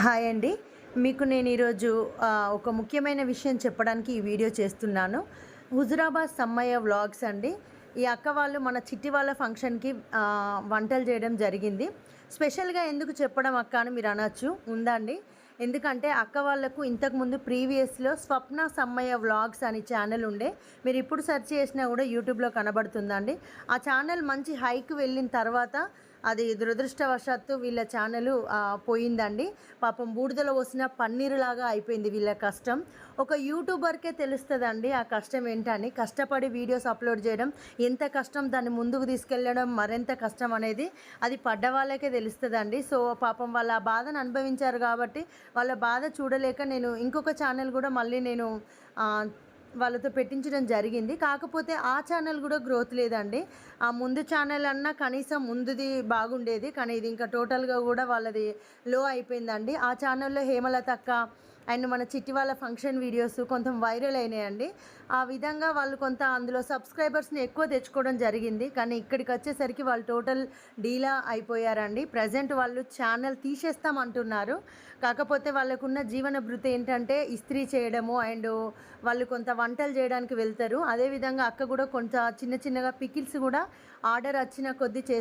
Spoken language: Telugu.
హాయ్ అండి. మీకు నేను ఈరోజు ఒక ముఖ్యమైన విషయం చెప్పడానికి ఈ వీడియో చేస్తున్నాను. హుజురాబాద్ సమ్మయ్య వ్లాగ్స్ అండి. ఈ అక్క వాళ్ళు మన చిట్టి వాళ్ళ ఫంక్షన్కి వంటలు చేయడం జరిగింది. స్పెషల్గా ఎందుకు చెప్పడం అక్క అని మీరు అనొచ్చు. ఉందండి ఎందుకంటే అక్క వాళ్ళకు ఇంతకుముందు ప్రీవియస్లో స్వప్న సమ్మయ్య వ్లాగ్స్ అని ఛానల్ ఉండే. మీరు ఇప్పుడు సెర్చ్ చేసినా కూడా యూట్యూబ్లో కనబడుతుందండి. ఆ ఛానల్ మంచి హైక్ వెళ్ళిన తర్వాత అది దురదృష్టవశాత్తు వీళ్ళ ఛానల్ పోయిందండి. పాపం బూడిదలో వసిన పన్నీరులాగా అయిపోయింది వీళ్ళ కష్టం. ఒక యూట్యూబర్కే తెలుస్తుందండి ఆ కష్టం ఏంటని. కష్టపడి వీడియోస్ అప్లోడ్ చేయడం ఎంత కష్టం దాన్ని ముందుకు తీసుకెళ్ళడం మరింత కష్టం అనేది అది పడ్డ వాళ్ళకే తెలుస్తుందండి. సో పాపం వాళ్ళ ఆ బాధను అనుభవించారు కాబట్టి వాళ్ళ బాధ చూడలేక నేను ఇంకొక ఛానల్ కూడా మళ్ళీ నేను వాళ్ళతో పెట్టించడం జరిగింది. కాకపోతే ఆ ఛానల్ కూడా గ్రోత్ లేదండి. ఆ ముందు ఛానల్ అన్నా కనీసం ముందుది బాగుండేది. కానీ ఇది ఇంకా టోటల్గా కూడా వాళ్ళది లో అయిపోయిందండి. ఆ ఛానల్లో హేమలత అక్క అండ్ మన చిట్టి వాళ్ళ ఫంక్షన్ వీడియోస్ కొంచెం వైరల్ అయినాయండి. ఆ విధంగా వాళ్ళు కొంత అందులో సబ్స్క్రైబర్స్ని ఎక్కువ తెచ్చుకోవడం జరిగింది. కానీ ఇక్కడికి వచ్చేసరికి వాళ్ళు టోటల్ డీలా అయిపోయారండి. ప్రజెంట్ వాళ్ళు ఛానల్ తీసేస్తామంటున్నారు కాకపోతే వాళ్ళకున్న జీవన భృతి ఏంటంటే ఇస్త్రీ చేయడము అండ్ వాళ్ళు కొంత వంటలు చేయడానికి వెళ్తారు. అదేవిధంగా అక్క కూడా కొంత చిన్న చిన్నగా పికిల్స్ కూడా ఆర్డర్ వచ్చిన కొద్దీ చేస్తారు